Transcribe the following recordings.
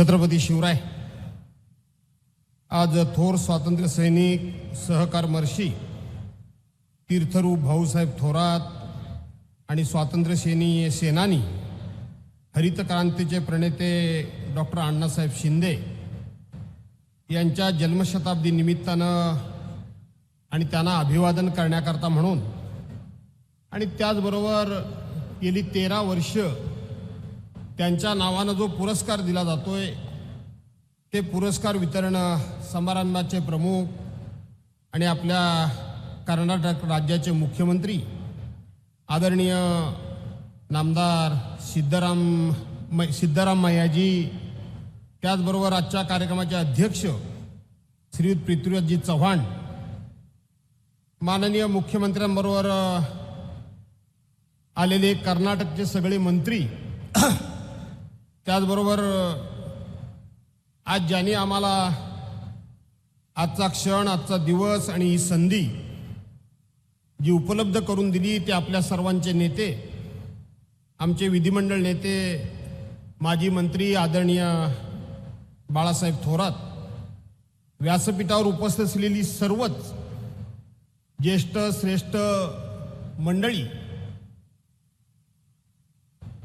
छत्रपती शिवराय आज थोर स्वातंत्र्य सैनिक सहकार मर्षी तीर्थरूप भाऊसाहेब थोरात आणि स्वातंत्र्य सेनी सेनानी हरित क्रांतीचे प्रणेते डॉक्टर अण्णासाहेब शिंदे यांच्या जन्मशताब्दी निमित्तानं आणि त्यांना अभिवादन करण्याकरता म्हणून आणि त्याचबरोबर गेली तेरा वर्ष त्यांच्या नावानं जो पुरस्कार दिला जातोय ते पुरस्कार वितरण समारंभाचे प्रमुख आणि आपल्या कर्नाटक राज्याचे मुख्यमंत्री आदरणीय नामदार सिद्धराम मै सिद्धराम मैयाजी त्याचबरोबर आजच्या कार्यक्रमाचे अध्यक्ष श्रीयुत पृथ्वीराजजी चव्हाण माननीय मुख्यमंत्र्यांबरोबर आलेले कर्नाटकचे सगळे मंत्री त्याचबरोबर आज ज्यांनी आम्हाला आजचा क्षण आजचा दिवस आणि ही संधी जी उपलब्ध करून दिली ते आपल्या सर्वांचे नेते आमचे विधिमंडळ नेते माजी मंत्री आदरणीय बाळासाहेब थोरात व्यासपीठावर उपस्थित असलेली सर्वच ज्येष्ठ श्रेष्ठ मंडळी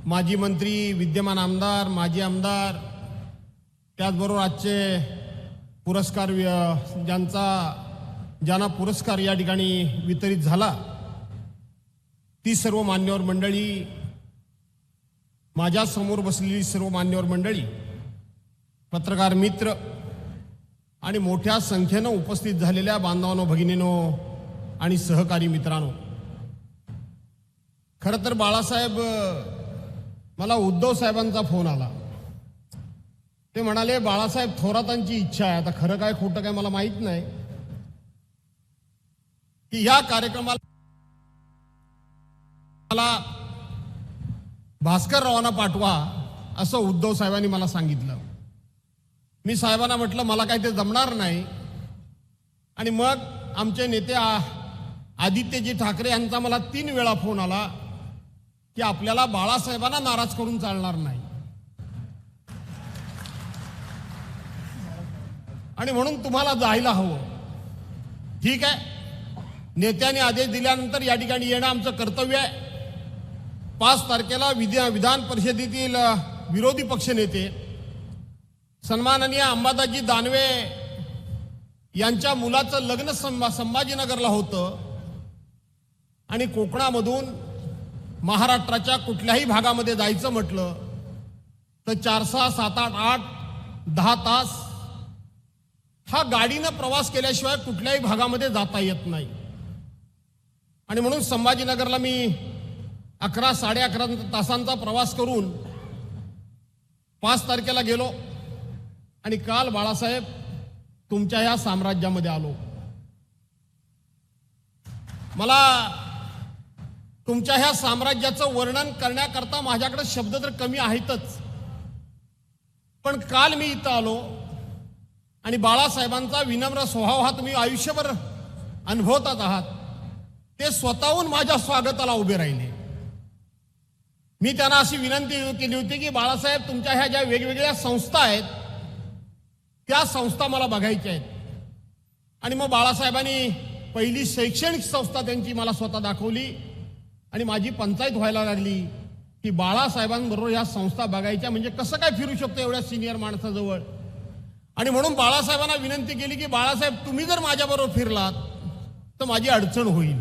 माजी मंत्री विद्यमान आमदार माजी आमदार त्याचबरोबर आजचे पुरस्कार ज्यांचा ज्यांना पुरस्कार या ठिकाणी वितरित झाला ती सर्व मान्यवर मंडळी माझ्यासमोर बसलेली सर्व मान्यवर मंडळी पत्रकार मित्र आणि मोठ्या संख्येनं उपस्थित झालेल्या बांधवांनो भगिनीनो आणि सहकारी मित्रांनो. खरं तर बाळासाहेब मला उद्धव साहेबांचा फोन आला. ते म्हणाले बाळासाहेब थोरातांची इच्छा आहे. आता खरं काय खोटं काय मला माहीत नाही. की या कार्यक्रमाला मला भास्कर रावांना पाठवा असं उद्धव साहेबांनी मला सांगितलं. मी साहेबांना म्हटलं मला काही ते जमणार नाही. आणि मग आमचे नेते आदित्यजी ठाकरे यांचा मला तीन वेळा फोन आला. की आपल्याला बाळासाहेबांना नाराज करून चालणार नाही. आणि म्हणून तुम्हाला जायला हवं. ठीक आहे? नेत्याने आदेश दिल्यानंतर या ठिकाणी येणं आमचं कर्तव्य आहे. पाच तारखेला विधी विधान परिषदेतील अ, विरोधी पक्षनेते सन्माननीय अंबादाजी दानवे यांच्या मुलाचं लग्न संभा संभाजीनगरला होतं. आणि कोकणामधून महाराष्ट्राच्या कुठल्याही भागामध्ये जायचं म्हटलं तर चार सहा सात आठ आठ दहा तास हा गाडीनं प्रवास केल्याशिवाय कुठल्याही भागामध्ये जाता येत नाही. आणि म्हणून संभाजीनगरला मी अकरा साडे अकरा तासांचा प्रवास करून पाच तारखेला गेलो आणि काल बाळासाहेब तुमच्या या साम्राज्यामध्ये आलो. मला तुमच्या ह्या साम्राज्याचं वर्णन करण्याकरता माझ्याकडे शब्द तर कमी आहेतच. पण काल मी इथं आलो आणि बाळासाहेबांचा विनम्र स्वभाव हा तुम्ही आयुष्यभर अनुभवतात आहात. ते स्वतःहून माझ्या स्वागताला उभे राहिले. मी त्यांना अशी विनंती केली होती की बाळासाहेब तुमच्या ह्या ज्या वेगवेगळ्या संस्था आहेत त्या संस्था मला बघायच्या आहेत. आणि मग बाळासाहेबांनी पहिली शैक्षणिक संस्था त्यांची मला स्वतः दाखवली. आणि माझी पंचायत व्हायला लागली की बाळासाहेबांबरोबर या संस्था बघायच्या म्हणजे कसं काय फिरू शकतो एवढ्या सिनियर माणसाजवळ? आणि म्हणून बाळासाहेबांना विनंती केली की बाळासाहेब तुम्ही जर माझ्याबरोबर फिरलात तर माझी अडचण होईल.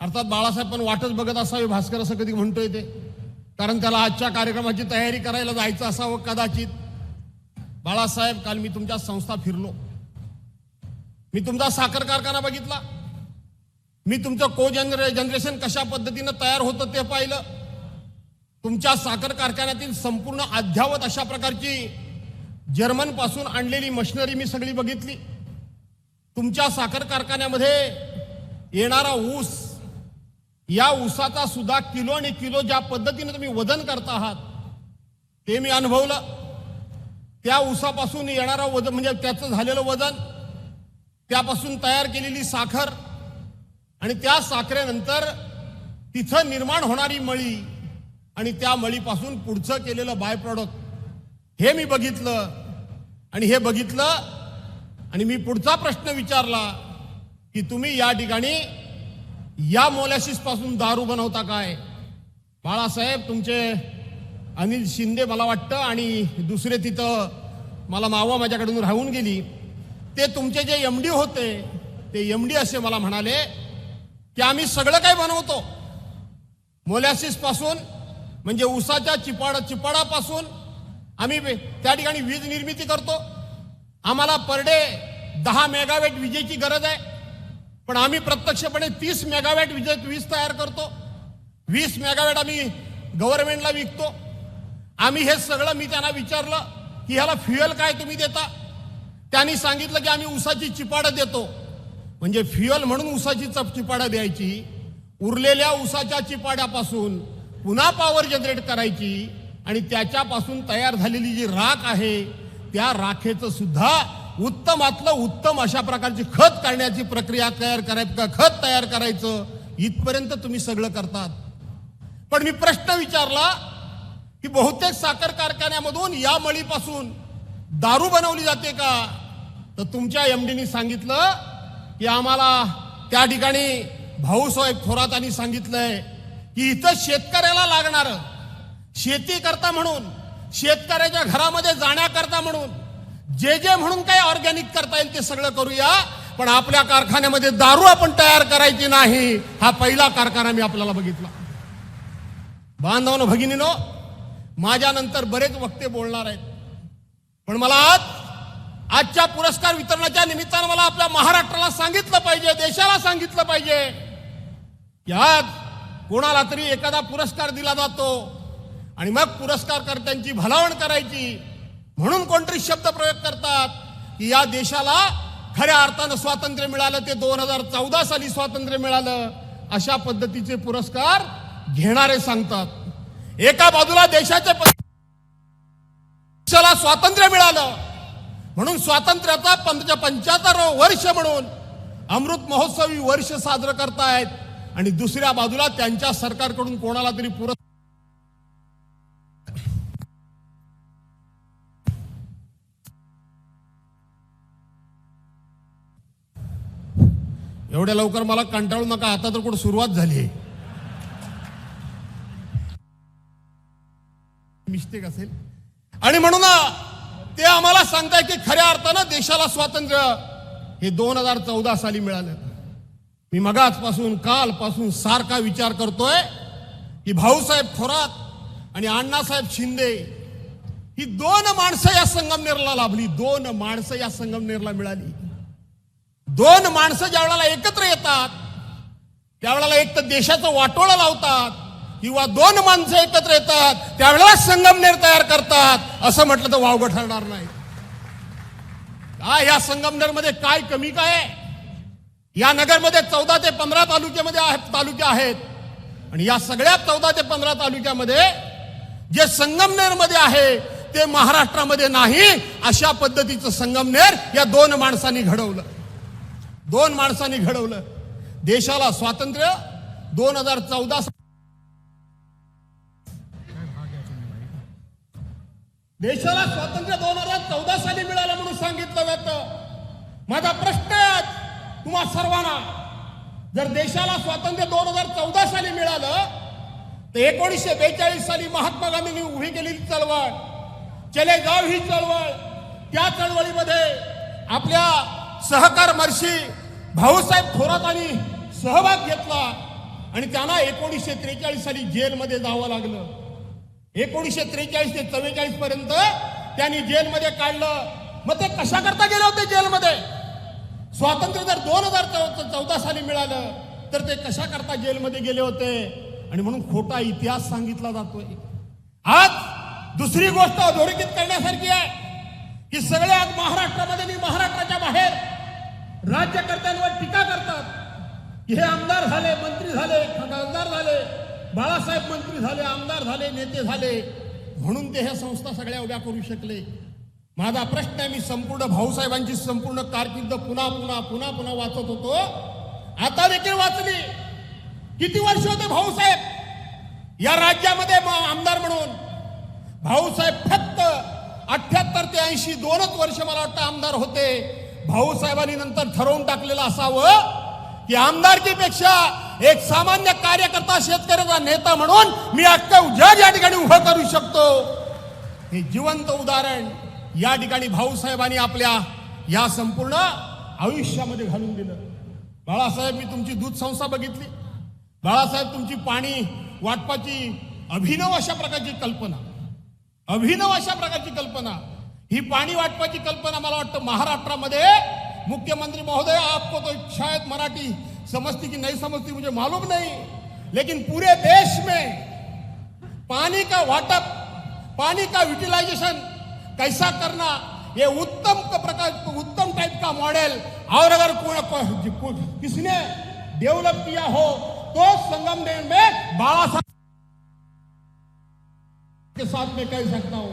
अर्थात बाळासाहेब पण वाटच बघत असावे भास्कर असं कधी म्हणतोय ते. कारण त्याला आजच्या कार्यक्रमाची तयारी करायला जायचं असावं कदाचित. बाळासाहेब काल मी तुमच्या संस्था फिरलो. मी तुमचा साखर कारखाना बघितला. मी तुमचं को जनरे जनरेशन कशा पद्धतीनं तयार होतं ते पाहिलं. तुमच्या साखर कारखान्यातील संपूर्ण अद्यावत अशा प्रकारची जर्मनपासून आणलेली मशिनरी मी सगळी बघितली. तुमच्या साखर कारखान्यामध्ये येणारा ऊस या ऊसाचा सुद्धा किलो आणि किलो ज्या पद्धतीने तुम्ही वजन करता आहात ते मी अनुभवलं. त्या ऊसापासून येणारा वजन म्हणजे त्याचं झालेलं वजन त्यापासून तयार केलेली साखर आणि त्या साखरेनंतर तिथं निर्माण होणारी मळी आणि त्या मळीपासून पुढचं केलेलं बाय प्रॉडक्ट हे मी बघितलं आणि हे बघितलं आणि मी पुढचा प्रश्न विचारला की तुम्ही या ठिकाणी या मोलॅसिसपासून दारू बनवता काय? बाळासाहेब तुमचे अनिल शिंदे मला वाटतं आणि दुसरे तिथं मला मावा माझ्याकडून राहून गेली. ते तुमचे जे एम डी होते ते एम डी असे मला म्हणाले की आम्ही सगळं काही बनवतो. मोलॅसिसपासून म्हणजे उसाच्या चिपाड चिपाडापासून आम्ही त्या ठिकाणी वीज निर्मिती करतो. आम्हाला पर डे दहा मेगावॅट विजेची गरज आहे. पण आम्ही प्रत्यक्षपणे तीस मेगावॅट विजेत वीज तयार करतो. वीस मेगावॅट आम्ही गव्हर्नमेंटला विकतो. आम्ही हे सगळं मी त्यांना विचारलं की ह्याला फ्युएल काय तुम्ही देता? त्यांनी सांगितलं की आम्ही उसाची चिपाडं देतो. म्हणजे फ्युअल म्हणून उसाची चप द्यायची उरलेल्या उसाच्या चिपाड्यापासून पुन्हा पॉवर जनरेट करायची आणि त्याच्यापासून तयार झालेली जी राख आहे त्या राखेचं सुद्धा उत्तमातलं उत्तम अशा प्रकारची खत काढण्याची प्रक्रिया तयार करायचं खत तयार करायचं इथपर्यंत तुम्ही सगळं करतात. पण मी प्रश्न विचारला की बहुतेक साखर कारखान्यामधून या मळीपासून दारू बनवली जाते का? तर तुमच्या एमडीनी सांगितलं की आम्हाला त्या ठिकाणी भाऊसाहेब थोरातांनी सांगितलंय की इथं शेतकऱ्याला लागणार शेती करता म्हणून शेतकऱ्याच्या घरामध्ये जाण्याकरता म्हणून जे जे म्हणून काय ऑर्गॅनिक करता येईल ते सगळं करूया पण आपल्या कारखान्यामध्ये दारू आपण तयार करायची नाही हा पहिला कारखाना मी आपल्याला बघितला. बांधवानं भगिनीनो माझ्यानंतर बरेच वक्ते बोलणार आहेत पण मला आज आजच्या पुरस्कार वितरणाच्या निमित्तानं मला आपल्या महाराष्ट्राला सांगितलं पाहिजे देशाला सांगितलं पाहिजे यात कोणाला तरी एखादा पुरस्कार दिला जातो आणि मग पुरस्कारकर्त्यांची भलावण करायची म्हणून कोणतरी शब्द प्रयोग करतात की या देशाला खऱ्या अर्थानं स्वातंत्र्य मिळालं ते दोन हजार चौदा साली स्वातंत्र्य मिळालं अशा पद्धतीचे पुरस्कार घेणारे सांगतात. एका बाजूला देशाच्या स्वातंत्र्य मिळालं म्हणून स्वातंत्र्याचा पंधरा पंचाहत्तर वर्ष म्हणून अमृत महोत्सवी वर्ष साजरं करतायत. आणि दुसऱ्या बाजूला त्यांच्या सरकारकडून कोणाला तरी पुरस्कार एवढ्या लवकर मला कंटाळू नका. आता तर कुठं सुरुवात झाली आहे. मिस्टेक असेल. आणि म्हणून ते आम्हाला सांगताय की खऱ्या अर्थानं देशाला स्वातंत्र्य. हे दोन हजार चौदा साली मिळालं. मी मगाचपासून कालपासून सारखा विचार करतोय की भाऊसाहेब थोरात आणि अण्णासाहेब शिंदे ही दोन माणसं या संगमनेरला लाभली. दोन माणसं या संगमनेरला मिळाली. दोन माणसं ज्या वेळेला एकत्र येतात त्यावेळेला एक तर देशाचं वाटोळं लावतात किंवा दोन माणसं एकत्र येतात त्यावेळेला संगमनेर तयार करतात. असं म्हटलं तर वावगं ठरणार नाही. काय या संगमनेरमध्ये काय कमी काय? या नगरमध्ये चौदा ते पंधरा तालुक्यामध्ये तालुके आहेत. आणि या सगळ्या चौदा ते पंधरा तालुक्यामध्ये जे संगमनेरमध्ये आहे ते महाराष्ट्रामध्ये नाही अशा पद्धतीचं संगमनेर या दोन माणसांनी घडवलं. दोन माणसांनी घडवलं. देशाला स्वातंत्र्य दोन हजार चौदा देशाला स्वातंत्र्य दोन हजार चौदा साली मिळालं म्हणून सांगितलं जातं. माझा प्रश्न आज तुम्हा सर्वांना. जर देशाला स्वातंत्र्य दोन हजार चौदा साली मिळालं तर एकोणीसशे बेचाळीस साली महात्मा गांधींनी उभी केलेली चळवळ चले गाव ही चळवळ त्या चळवळीमध्ये आपल्या सहकार मर्शी भाऊसाहेब थोरातांनी सहभाग घेतला आणि त्यांना एकोणीसशे त्रेचाळीस साली जेलमध्ये जावं लागलं. एकोणीसशे त्रेचाळीस ते चव्वेचाळीस पर्यंत त्यांनी जेलमध्ये काढलं. मग ते कशा करता गेले होते जेलमध्ये? स्वातंत्र्य जर दोन हजार चौदा साली मिळालं तर ते कशा करता जेलमध्ये गेले होते? आणि म्हणून खोटा इतिहास सांगितला जातोय. आज दुसरी गोष्ट अधोरेखित करण्यासारखी आहे. की सगळे आज महाराष्ट्रामध्ये आणि महाराष्ट्राच्या बाहेर राज्यकर्त्यांवर टीका करतात. की हे आमदार झाले मंत्री झाले खासदार झाले बाळासाहेब मंत्री झाले आमदार झाले नेते झाले. म्हणून ते ह्या संस्था सगळ्या उभ्या करू शकले. माझा प्रश्न आहे मी संपूर्ण भाऊसाहेबांची संपूर्ण कारकीर्द पुन्हा पुन्हा पुन्हा पुन्हा वाचत होतो. आता देखील वाचली. किती वर्ष होते भाऊसाहेब? या राज्यामध्ये आमदार म्हणून. भाऊसाहेब फक्त ऐंशी दोनच वर्ष मला वाटतं आमदार होते. भाऊसाहेबांनी नंतर ठरवून टाकलेलं असावं की आमदारकीपेक्षा एक सामान्य कार्यकर्ता शेतकऱ्याचा नेता म्हणून मी अख्खं जग या ठिकाणी उभं करू शकतो. हे जिवंत उदाहरण या ठिकाणी भाऊसाहेबांनी आपल्या या संपूर्ण आयुष्यामध्ये घालून दिलं. बाळासाहेब मी तुमची दूध संस्था बघितली. बाळासाहेब तुमची पाणी वाटपाची अभिनव अशा प्रकारची कल्पना. अभिनव अशा प्रकारची कल्पना. ही पाणी वाटपाची कल्पना मला वाटतं महाराष्ट्रामध्ये मुख्यमंत्री महोदय आपको तो शायद मराठी समझती की नहीं समझती मुझे मालूम नहीं। लेकिन पूरे देश में पानी का वाटप पानी का यूटिलाइजेशन कैसा करना, ये उत्तम का प्रकार उत्तम टाइप का मॉडल और अगर किसने डेवलप किया हो तो संगम में बाला साहब के साथ में कह सकता हूँ।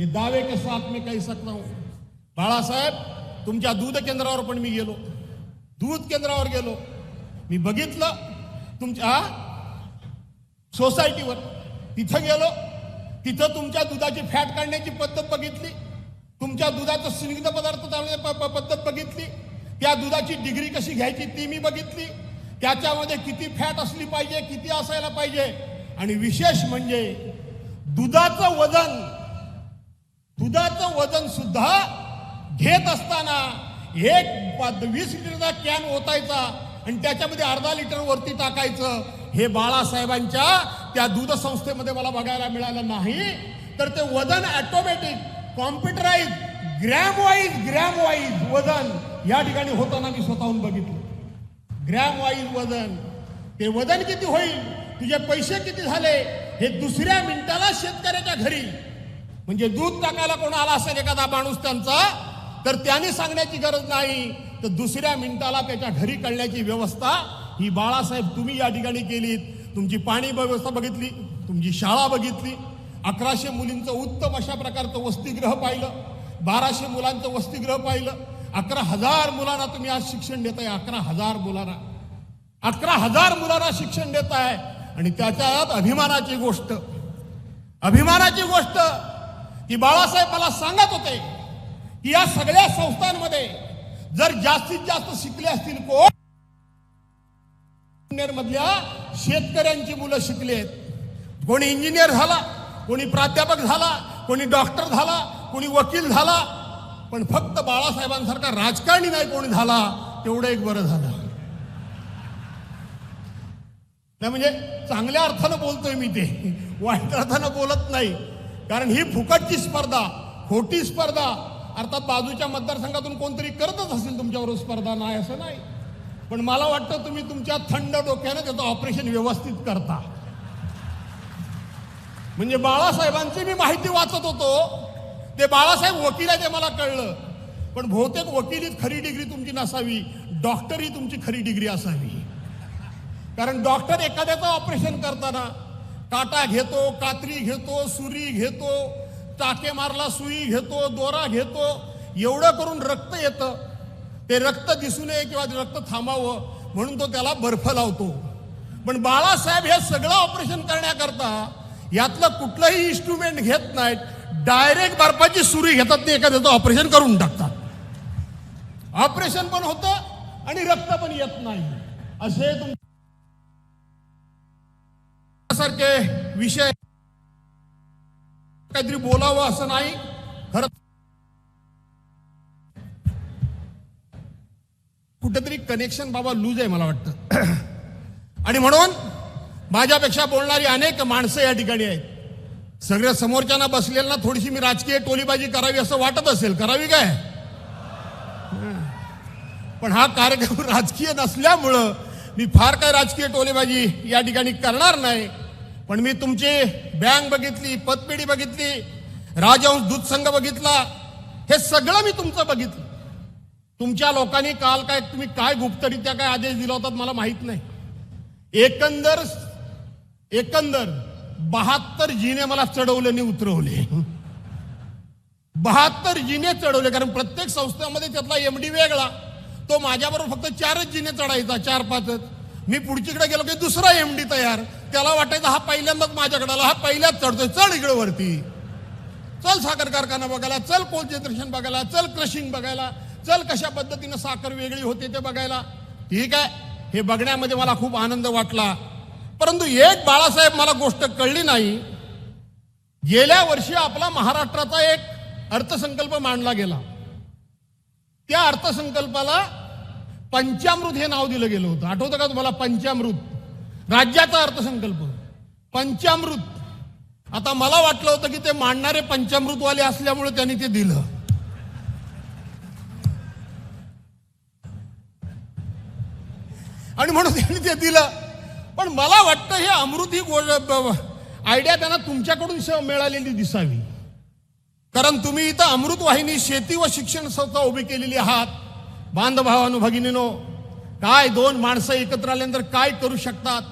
हे दावे के साथ में कह सकता हूँ। बाळासाहेब तुमच्या दूध केंद्रावर पण मी गेलो। दूध केंद्रावर गेलो. मी बघितलं. तुमच्या सोसायटीवर. तिथं गेलो. तिथं तुमच्या दुधाची फॅट काढण्याची पद्धत बघितली. तुमच्या दुधाचं स्निग्ध पदार्थ चालण्याची प- पद्धत बघितली. त्या दुधाची डिग्री कशी घ्यायची ती मी बघितली. त्याच्यामध्ये किती फॅट असली पाहिजे किती असायला पाहिजे. आणि विशेष म्हणजे दुधाचं वजन दुधाचं वजन सुद्धा घेत असताना एक वीस लिटरचा कॅन ओतायचा आणि त्याच्यामध्ये अर्धा लिटर वरती टाकायचं. हे बाळासाहेबांच्या त्या दूध संस्थेमध्ये मला बघायला मिळालं नाही. तर ते वजन automatic computerise gram wise gram wise वजन या ठिकाणी होताना मी स्वतःहून बघितलं. ग्रॅम वाईज वजन. ते वजन किती होईल? तुझे पैसे किती झाले? हे दुसऱ्या मिनिटाला शेतकऱ्याच्या घरी. म्हणजे दूध टाकायला कोण आला असेल एखादा माणूस त्यांचा? तर त्याने सांगण्याची गरज नाही. तर दुसऱ्या मिनिटाला त्याच्या घरी कळण्याची व्यवस्था ही बाळासाहेब तुम्ही या ठिकाणी केलीत. तुमची पाणी व्यवस्था बघितली तुमची शाळा बघितली. अकराशे मुलींचं उत्तम अशा प्रकारचं वसतिगृह पाहिलं. बाराशे मुलांचं वसतिगृह पाहिलं. अकरा हजार मुलांना तुम्ही आज शिक्षण देताय. अकरा हजार मुलांना. अकरा हजार मुलांना शिक्षण देत आहे आणि त्याच्यात अभिमानाची गोष्ट. अभिमानाची गोष्ट की बाळासाहेब मला सांगत होते की या सगळ्या संस्थांमध्ये जर जास्तीत जास्त शिकले असतील कोण? मधल्या शेतकऱ्यांची मुलं शिकलेत. कोणी इंजिनियर झाला कोणी प्राध्यापक झाला कोणी डॉक्टर झाला कोणी वकील झाला. पण फक्त बाळासाहेबांसारखा राजकारणी नाही कोणी झाला तेवढं एक बरं झालं. नाही म्हणजे चांगल्या अर्थानं बोलतोय मी ते. वाईट अर्थानं बोलत नाही. कारण ही फुकटची स्पर्धा खोटी स्पर्धा अर्थात बाजूच्या मतदारसंघातून कोणतरी करतच असेल तुमच्यावर स्पर्धा नाही असं नाही. पण मला वाटतं तुम्ही तुमच्या थंड डोक्यानं त्याचं ऑपरेशन व्यवस्थित करता. म्हणजे बाळासाहेबांची मी माहिती वाचत होतो. ते बाळासाहेब वकील आहे ते मला कळलं. पण बहुतेक वकिलीत खरी डिग्री तुमची नसावी. डॉक्टर ही तुमची खरी डिग्री असावी. कारण डॉक्टर एखाद्याचं ऑपरेशन करताना काटा घेतो कात्री घेतो सुरी घेतो टाके मारला सुई घेतो दोरा घेतो एवढं करून रक्त येतं. ते रक्त दिसू नये किंवा रक्त थांबावं म्हणून तो त्याला बर्फ लावतो. पण बाळासाहेब हे सगळं ऑपरेशन करण्याकरता यातलं कुठलंही इन्स्ट्रुमेंट घेत नाहीत. डायरेक्ट बर्फाची सुरी घेतात ते एखाद्याचं ऑपरेशन करून टाकतात. ऑपरेशन पण होतं आणि रक्त पण येत नाही. असे तुम सारखे विषय काहीतरी बोलावं असं नाही. खरं कुठेतरी कनेक्शन बाबा लूज आहे मला वाटतं. आणि म्हणून माझ्यापेक्षा बोलणारी अनेक माणसं या ठिकाणी आहेत. सगळ्या समोरच्यांना बसलेल्यांना थोडीशी मी राजकीय टोलीबाजी करावी असं वाटत असेल. करावी काय? पण हा कार्यक्रम राजकीय नसल्यामुळं मी फार काय राजकीय टोलेबाजी या ठिकाणी करणार नाही. पण मी तुमची बँक बघितली पतपेढी बघितली राजहंस दूध संघ बघितला हे सगळं मी तुमचं बघितलं. तुमच्या लोकांनी काल काय तुम्ही काय गुप्तरित्या काय आदेश दिला होता मला माहीत नाही. एकंदर एकंदर बहात्तर जिने मला चढवले आणि उतरवले. बहात्तर जिने चढवले कारण प्रत्येक संस्थेमध्ये त्यातला एमडी वेगळा. तो माझ्याबरोबर फक्त चारच जिने चढायचा चार पाचच. मी पुढचीकडे गेलो की दुसरा एमडी तयार. त्याला वाटायचं हा पहिल्यांदाच माझ्याकडे आला हा पहिल्याच चढतोय चढ इकडे वरती. चल साखर कारखाना बघायला चल कोल्जेट्रेशन बघायला चल क्रशिंग बघायला चल कशा पद्धतीनं साखर वेगळी होते ते बघायला. ठीक आहे? हे बघण्यामध्ये मला खूप आनंद वाटला. परंतु एक बाळासाहेब मला गोष्ट कळली नाही. गेल्या वर्षी आपला महाराष्ट्राचा एक अर्थसंकल्प मांडला गेला. त्या अर्थसंकल्पाला पंचामृत हे नाव दिलं गेलं होतं. आठवतं का तुम्हाला पंचामृत? राज्याचा अर्थसंकल्प. पंचामृत. आता मला वाटलं होतं की ते मांडणारे पंचामृतवाले असल्यामुळे त्यांनी ते दिलं. आणि म्हणून त्यांनी ते दिलं. पण मला वाटतं हे अमृत ही आयडिया त्यांना तुमच्याकडून मिळालेली दिसावी. कारण तुम्ही इथं अमृत वाहिनी शेती व शिक्षण संस्था उभी केलेली आहात. बांधभावानु भगिनीनो काय दोन माणसं एकत्र आल्यानंतर काय करू शकतात?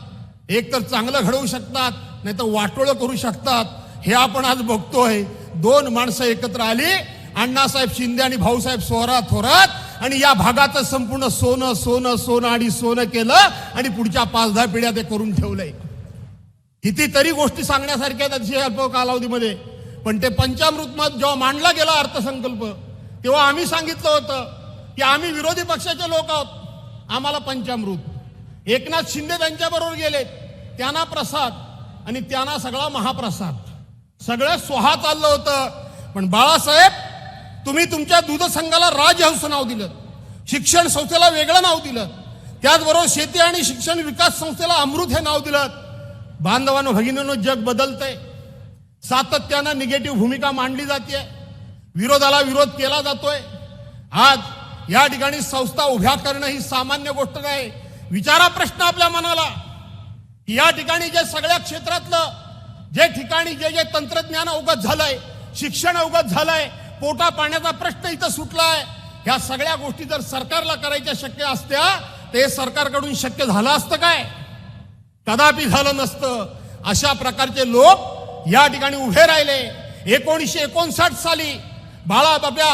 एक तर चांगलं घडवू शकतात नाही तर वाटोळं करू शकतात. हे आपण आज बघतोय. दोन माणसं एकत्र आली अण्णासाहेब शिंदे आणि भाऊसाहेब सोहरा थोरात आणि या भागाचं संपूर्ण सोनं सोनं सोनं आणि सोनं केलं आणि पुढच्या पाच दहा पिढ्या ते करून ठेवलंय. कितीतरी गोष्टी सांगण्यासारख्या आहेत अतिशय अल्प कालावधीमध्ये. पण ते पंचामृत मत जेव्हा मांडला गेला अर्थसंकल्प तेव्हा आम्ही सांगितलं होतं की आम्ही विरोधी पक्षाचे लोक आहोत. आम्हाला पंचामृत. एकनाथ शिंदे त्यांच्याबरोबर गेले. त्यांना प्रसाद आणि त्यांना सगळा महाप्रसाद. सगळं स्वहा चाललं होतं. पण बाळासाहेब तुम्ही तुमच्या दूध संघाला राजहंस नाव दिलं. शिक्षण संस्थेला वेगळं नाव दिलं. त्याचबरोबर शेती आणि शिक्षण विकास संस्थेला अमृत हे नाव दिलं. बांधवानं भगिनीनं जग बदलतंय. सातत्यानं निगेटिव्ह भूमिका मांडली जाते विरोधाला विरोध केला जातोय. आज या ठिकाणी संस्था उभ्या करणं ही सामान्य गोष्ट नाही. विचारा प्रश्न आपल्या मनाला. या ठिकाणी जे सगळ्या क्षेत्रातलं जे ठिकाणी जे जे तंत्रज्ञान अवगत झालंय शिक्षण अवगत झालंय पोटा पाण्याचा प्रश्न इथं सुटलाय ह्या सगळ्या गोष्टी जर सरकारला करायच्या शक्य असत्या ते सरकारकडून शक्य झालं असतं काय? कदापि झालं नसतं. अशा प्रकारचे लोक या ठिकाणी उभे राहिले. एकोणीसशे एकोणसाठ साली बाळाबाब्या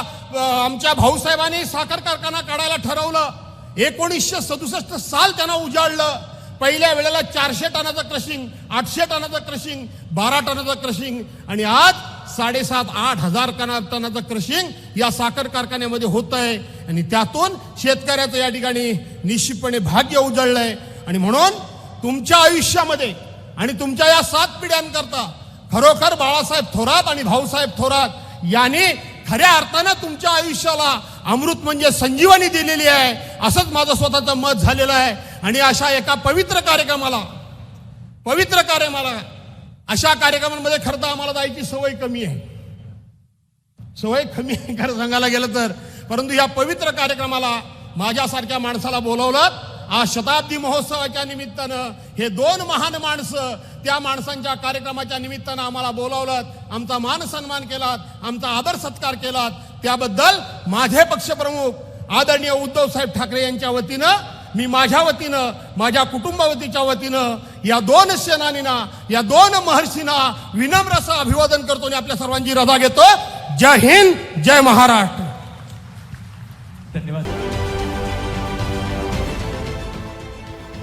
आमच्या भाऊसाहेबांनी साखर कारखाना काढायला ठरवलं. एकोणीसशे सदुसष्ट साल त्यांना उजाडलं पहिल्या वेळेला चारशे टनाचं क्रशिंग आठशे टनाचं क्रशिंग बारा टनाचं क्रशिंग आणि आज साडेसात आठ हजार टनाचं क्रशिंग या साखर कारखान्यामध्ये होत आहे आणि त्यातून शेतकऱ्याचं या ठिकाणी निश्चितपणे भाग्य उजळलंय. आणि म्हणून तुमच्या आयुष्यामध्ये आणि तुमच्या या सात पिढ्यांकरता खरोखर बाळासाहेब थोरात आणि भाऊसाहेब थोरात यांनी खऱ्या अर्थानं तुमच्या आयुष्याला अमृत म्हणजे संजीवनी दिलेली आहे. असंच माझं स्वतःचं मत झालेलं आहे. आणि अशा एका पवित्र कार्यक्रमाला पवित्र कार्यक्रमाला अशा कार्यक्रमांमध्ये खरं तर आम्हाला जायची सवय कमी आहे. सवय कमी आहे खरं सांगायला गेलं तर. परंतु या पवित्र कार्यक्रमाला माझ्यासारख्या माणसाला बोलवलं आज शताब्दी महोत्सवाच्या निमित्तानं हे दोन महान माणसं त्या माणसांच्या कार्यक्रमाच्या निमित्तानं आम्हाला बोलावलं आमचा मान सन्मान केलात आमचा आदर सत्कार केलात. त्याबद्दल माझे पक्षप्रमुख आदरणीय उद्धव साहेब ठाकरे यांच्या वतीनं मी माझ्या वतीनं माझ्या कुटुंबावतीच्या वतीनं या दोन सेनानींना या दोन महर्षींना विनम्र असं अभिवादन करतो आणि आपल्या सर्वांची रजा घेतो. जय हिंद जय महाराष्ट्र. धन्यवाद.